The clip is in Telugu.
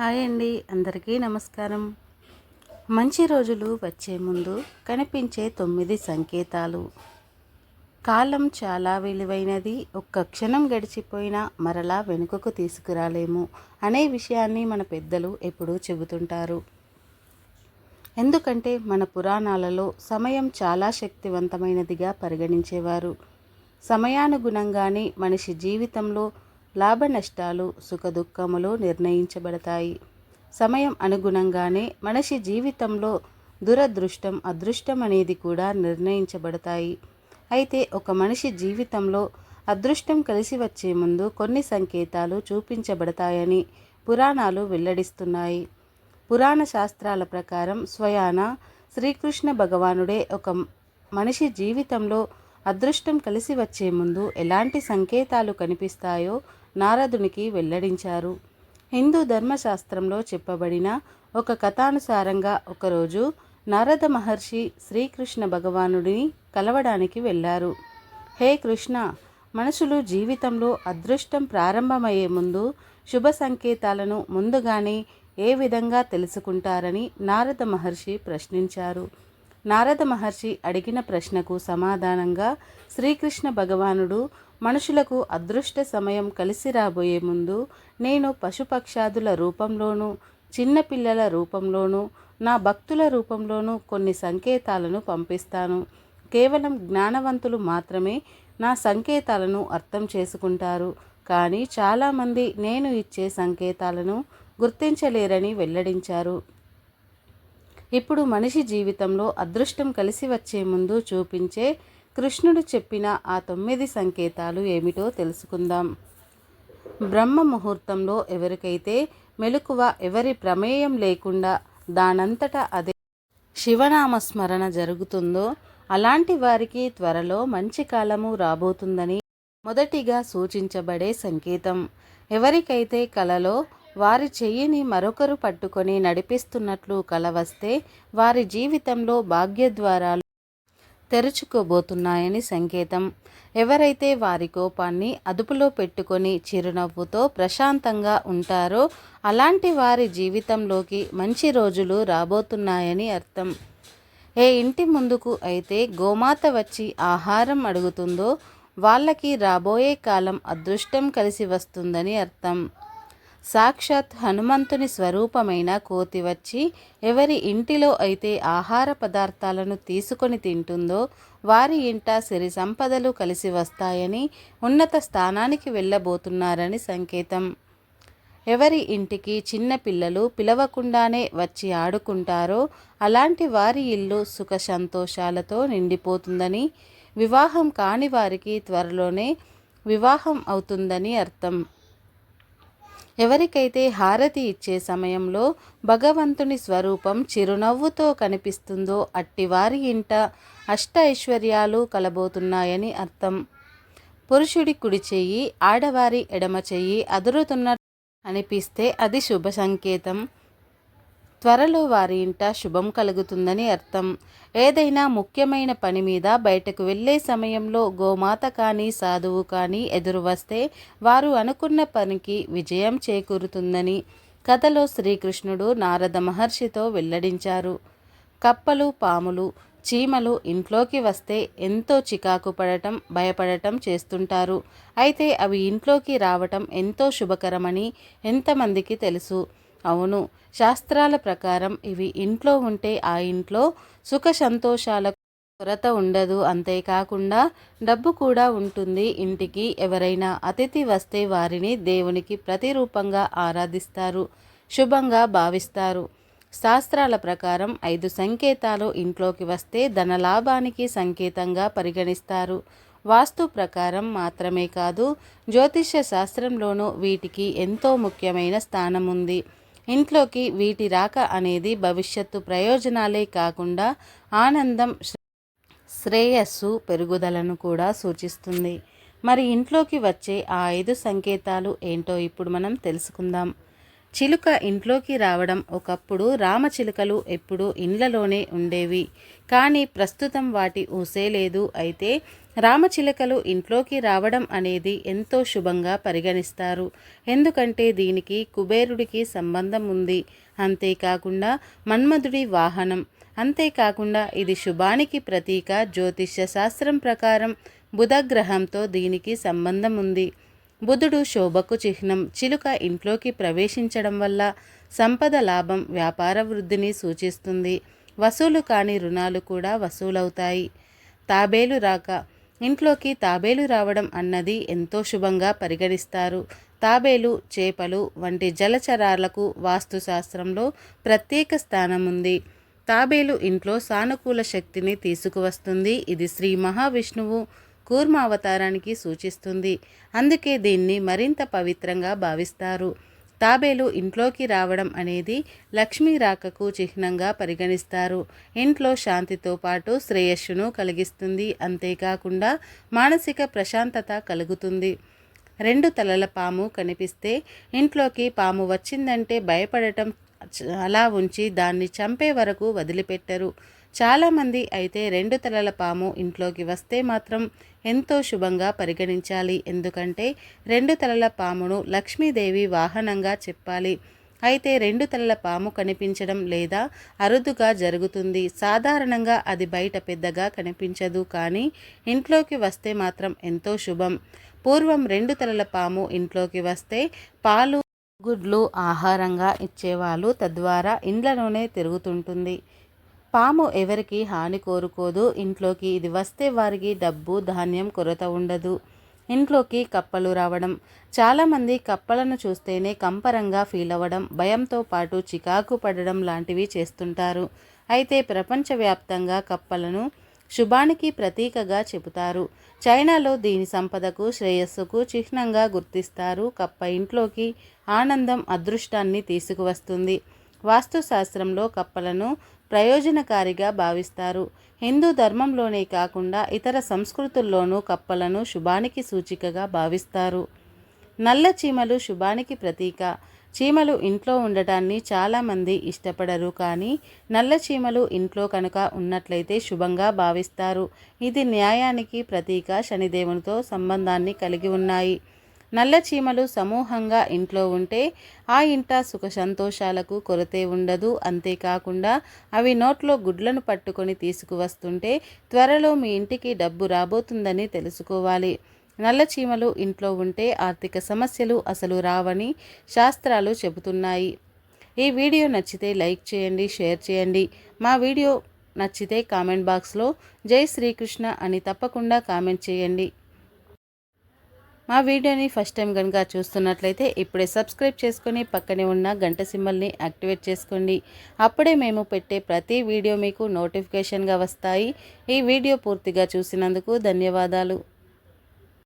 హాయ్ అండి అందరికీ నమస్కారం. మంచి రోజులు వచ్చే ముందు కనిపించే తొమ్మిది సంకేతాలు. కాలం చాలా విలువైనది ఒక్క క్షణం గడిచిపోయినా మరలా వెనుకకు తీసుకురాలేము అనే విషయాన్ని మన పెద్దలు ఎప్పుడూ చెబుతుంటారు. ఎందుకంటే మన పురాణాలలో సమయం చాలా శక్తివంతమైనదిగా పరిగణించేవారు. సమయానుగుణంగానే మనిషి జీవితంలో లాభ నష్టాలు సుఖదుఖములు నిర్ణయించబడతాయి. సమయం అనుగుణంగానే మనిషి జీవితంలో దురదృష్టం అదృష్టం అనేది కూడా నిర్ణయించబడతాయి. అయితే ఒక మనిషి జీవితంలో అదృష్టం కలిసి వచ్చే ముందు కొన్ని సంకేతాలు చూపించబడతాయని పురాణాలు వెల్లడిస్తున్నాయి. పురాణ శాస్త్రాల ప్రకారం స్వయాన శ్రీకృష్ణ భగవానుడే ఒక మనిషి జీవితంలో అదృష్టం కలిసి వచ్చే ముందు ఎలాంటి సంకేతాలు కనిపిస్తాయో నారదునికి వెల్లడించారు. హిందూ ధర్మశాస్త్రంలో చెప్పబడిన ఒక కథానుసారంగా ఒకరోజు నారద మహర్షి శ్రీకృష్ణ భగవానుడిని కలవడానికి వెళ్ళారు. హే కృష్ణ! మనుషులు జీవితంలో అదృష్టం ప్రారంభమయ్యే ముందు శుభ సంకేతాలను ముందుగానే ఏ విధంగా తెలుసుకుంటారని నారద మహర్షి ప్రశ్నించారు. నారద మహర్షి అడిగిన ప్రశ్నకు సమాధానంగా శ్రీకృష్ణ భగవానుడు మనుషులకు అదృష్ట సమయం కలిసి రాబోయే ముందు నేను పశుపక్షాదుల రూపంలోనూ చిన్నపిల్లల రూపంలోనూ నా భక్తుల రూపంలోనూ కొన్ని సంకేతాలను పంపిస్తాను. కేవలం జ్ఞానవంతులు మాత్రమే నా సంకేతాలను అర్థం చేసుకుంటారు. కానీ చాలామంది నేను ఇచ్చే సంకేతాలను గుర్తించలేరని వెల్లడించారు. ఇప్పుడు మనిషి జీవితంలో అదృష్టం కలిసి వచ్చే ముందు చూపించే కృష్ణుడు చెప్పిన ఆ తొమ్మిది సంకేతాలు ఏమిటో తెలుసుకుందాం. బ్రహ్మ ముహూర్తంలో ఎవరికైతే మెలకువ ఎవరి ప్రమేయం లేకుండా దానంతటా అదే శివనామస్మరణ జరుగుతుందో అలాంటి వారికి త్వరలో మంచి కాలము రాబోతుందని మొదటిగా సూచించబడే సంకేతం. ఎవరికైతే కలలో వారి చెయ్యిని మరొకరు పట్టుకొని నడిపిస్తున్నట్లు కల వస్తే వారి జీవితంలో భాగ్యద్వారాలు తెరుచుకోబోతున్నాయని సంకేతం. ఎవరైతే వారి కోపాన్ని అదుపులో పెట్టుకొని చిరునవ్వుతో ప్రశాంతంగా ఉంటారో అలాంటి వారి జీవితంలోకి మంచి రోజులు రాబోతున్నాయని అర్థం. ఏ ఇంటి ముందుకు అయితే గోమాత వచ్చి ఆహారం అడుగుతుందో వాళ్ళకి రాబోయే కాలం అదృష్టం కలిసి వస్తుందని అర్థం. సాక్షాత్ హనుమంతుని స్వరూపమైన కోతి వచ్చి ఎవరి ఇంటిలో అయితే ఆహార పదార్థాలను తీసుకొని తింటుందో వారి ఇంట సిరి సంపదలు కలిసి వస్తాయని ఉన్నత స్థానానికి వెళ్ళబోతున్నారని సంకేతం. ఎవరి ఇంటికి చిన్న పిల్లలు పిలవకుండానే వచ్చి ఆడుకుంటారో అలాంటి వారి ఇల్లు సుఖ సంతోషాలతో నిండిపోతుందని వివాహం కాని వారికి త్వరలోనే వివాహం అవుతుందని అర్థం. ఎవరికైతే హారతి ఇచ్చే సమయంలో భగవంతుని స్వరూపం చిరునవ్వుతో కనిపిస్తుందో అట్టివారి ఇంట అష్ట ఐశ్వర్యాలు కలబోతున్నాయని అర్థం. పురుషుడి కుడి చెయ్యి ఆడవారి ఎడమ చెయ్యి అదురుతున్న అనిపిస్తే అది శుభ సంకేతం. త్వరలో వారి ఇంట శుభం కలుగుతుందని అర్థం. ఏదైనా ముఖ్యమైన పని మీద బయటకు వెళ్ళే సమయంలో గోమాత కానీ సాధువు కానీ ఎదురు వస్తే వారు అనుకున్న పనికి విజయం చేకూరుతుందని కథలో శ్రీకృష్ణుడు నారద మహర్షితో వెల్లడించారు. కప్పలు పాములు చీమలు ఇంట్లోకి వస్తే ఎంతో చికాకు పడటం భయపడటం చేస్తుంటారు. అయితే అవి ఇంట్లోకి రావటం ఎంతో శుభకరమని ఎంతమందికి తెలుసు. అవును. శాస్త్రాల ప్రకారం ఇవి ఇంట్లో ఉంటే ఆ ఇంట్లో సుఖ సంతోషాల కొరత ఉండదు. అంతేకాకుండా డబ్బు కూడా ఉంటుంది. ఇంటికి ఎవరైనా అతిథి వస్తే వారిని దేవునికి ప్రతిరూపంగా ఆరాధిస్తారు. శుభంగా భావిస్తారు. శాస్త్రాల ప్రకారం ఐదు సంకేతాలు ఇంట్లోకి వస్తే ధనలాభానికి సంకేతంగా పరిగణిస్తారు. వాస్తు ప్రకారం మాత్రమే కాదు జ్యోతిష్య శాస్త్రంలోనూ వీటికి ఎంతో ముఖ్యమైన స్థానం ఉంది ఇంట్లోకి వీటి రాక అనేది భవిష్యత్తు ప్రయోజనాలే కాకుండా ఆనందం శ్రేయస్సు పెరుగుదలను కూడా సూచిస్తుంది. మరి ఇంట్లోకి వచ్చే ఆ ఐదు సంకేతాలు ఏంటో ఇప్పుడు మనం తెలుసుకుందాం. చిలుక ఇంట్లోకి రావడం ఒకప్పుడు రామచిలుకలు ఎప్పుడూ ఇండ్లలోనే ఉండేవి. కానీ ప్రస్తుతం వాటి ఊసే లేదు. అయితే రామచిలుకలు ఇంట్లోకి రావడం అనేది ఎంతో శుభంగా పరిగణిస్తారు. ఎందుకంటే దీనికి కుబేరుడికి సంబంధం ఉంది. అంతేకాకుండా మన్మధుడి వాహనం. అంతేకాకుండా ఇది శుభానికి ప్రతీక. జ్యోతిష్య శాస్త్రం ప్రకారం బుధగ్రహంతో దీనికి సంబంధం ఉంది. బుధుడు శోభకు చిహ్నం. చిలుక ఇంట్లోకి ప్రవేశించడం వల్ల సంపద లాభం వ్యాపార వృద్ధిని సూచిస్తుంది. వసూలు కాని రుణాలు కూడా వసూలవుతాయి. తాబేలు రాక ఇంట్లోకి తాబేలు రావడం అన్నది ఎంతో శుభంగా పరిగణిస్తారు. తాబేలు చేపలు వంటి జలచరాలకు వాస్తుశాస్త్రంలో ప్రత్యేక స్థానం ఉంది తాబేలు ఇంట్లో సానుకూల శక్తిని తీసుకువస్తుంది. ఇది శ్రీ మహావిష్ణువు కూర్మ అవతారానికి సూచిస్తుంది. అందుకే దీన్ని మరింత పవిత్రంగా భావిస్తారు. తాబేలు ఇంట్లోకి రావడం అనేది లక్ష్మీ రాకకు చిహ్నంగా పరిగణిస్తారు. ఇంట్లో శాంతితో పాటు శ్రేయస్సును కలిగిస్తుంది. అంతేకాకుండా మానసిక ప్రశాంతత కలుగుతుంది. రెండు తలల పాము కనిపిస్తే ఇంట్లోకి పాము వచ్చిందంటే భయపడటం అలా ఉంచి దాన్ని చంపే వరకు వదిలిపెట్టరు. చాలామంది అయితే రెండు తలల పాము ఇంట్లోకి వస్తే మాత్రం ఎంతో శుభంగా పరిగణించాలి. ఎందుకంటే రెండు తలల పామును లక్ష్మీదేవి వాహనంగా చెప్పాలి. అయితే రెండు తలల పాము కనిపించడం లేదా అరుదుగా జరుగుతుంది. సాధారణంగా అది బయట పెద్దగా కనిపించదు. కానీ ఇంట్లోకి వస్తే మాత్రం ఎంతో శుభం. పూర్వం రెండు తలల పాము ఇంట్లోకి వస్తే పాలు గుడ్లు ఆహారంగా ఇచ్చేవాళ్ళు తద్వారా ఇండ్లలోనే తిరుగుతుంటుంది. పాము ఎవరికి హాని కోరుకోదు. ఇంట్లోకి ఇది వస్తే వారికి డబ్బు ధాన్యం కొరత ఉండదు. ఇంట్లోకి కప్పలు రావడం. చాలామంది కప్పలను చూస్తేనే కంపరంగా ఫీల్ అవ్వడం భయంతో పాటు చికాకు పడడం లాంటివి చేస్తుంటారు. అయితే ప్రపంచవ్యాప్తంగా కప్పలను శుభానికి ప్రతీకగా చెబుతారు. చైనాలో దీని సంపదకు శ్రేయస్సుకు చిహ్నంగా గుర్తిస్తారు. కప్ప ఇంట్లోకి ఆనందం అదృష్టాన్ని తీసుకువస్తుంది. వాస్తుశాస్త్రంలో కప్పలను ప్రయోజనకారిగా భావిస్తారు. హిందూ ధర్మంలోనే కాకుండా ఇతర సంస్కృతుల్లోనూ కప్పలను శుభానికి సూచికగా భావిస్తారు. నల్ల చీమలు శుభానికి ప్రతీక. చీమలు ఇంట్లో ఉండటాన్ని చాలామంది ఇష్టపడరు కానీ నల్ల చీమలు ఇంట్లో కనుక ఉన్నట్లయితే శుభంగా భావిస్తారు. ఇది న్యాయానికి ప్రతీక. శనిదేవునితో సంబంధాన్ని కలిగి ఉన్నాయి. నల్ల చీమలు సమూహంగా ఇంట్లో ఉంటే ఆ ఇంట సుఖ సంతోషాలకు కొరతే ఉండదు. అంతేకాకుండా అవి నోట్లో గుడ్లను పట్టుకొని తీసుకువస్తుంటే త్వరలో మీ ఇంటికి డబ్బు రాబోతుందని తెలుసుకోవాలి. నల్ల చీమలు ఇంట్లో ఉంటే ఆర్థిక సమస్యలు అసలు రావని శాస్త్రాలు చెబుతున్నాయి. ఈ వీడియో నచ్చితే లైక్ చేయండి షేర్ చేయండి. మా వీడియో నచ్చితే కామెంట్ బాక్స్లో జై శ్రీకృష్ణ అని తప్పకుండా కామెంట్ చేయండి. మా వీడియోని ఫస్ట్ టైం కనుక చూస్తున్నట్లయితే ఇప్పుడే సబ్స్క్రైబ్ చేసుకొని పక్కనే ఉన్న గంట సింబల్ని యాక్టివేట్ చేసుకోండి. అప్పుడే మేము పెట్టే ప్రతి వీడియో మీకు నోటిఫికేషన్గా వస్తాయి. ఈ వీడియో పూర్తిగా చూసినందుకు ధన్యవాదాలు.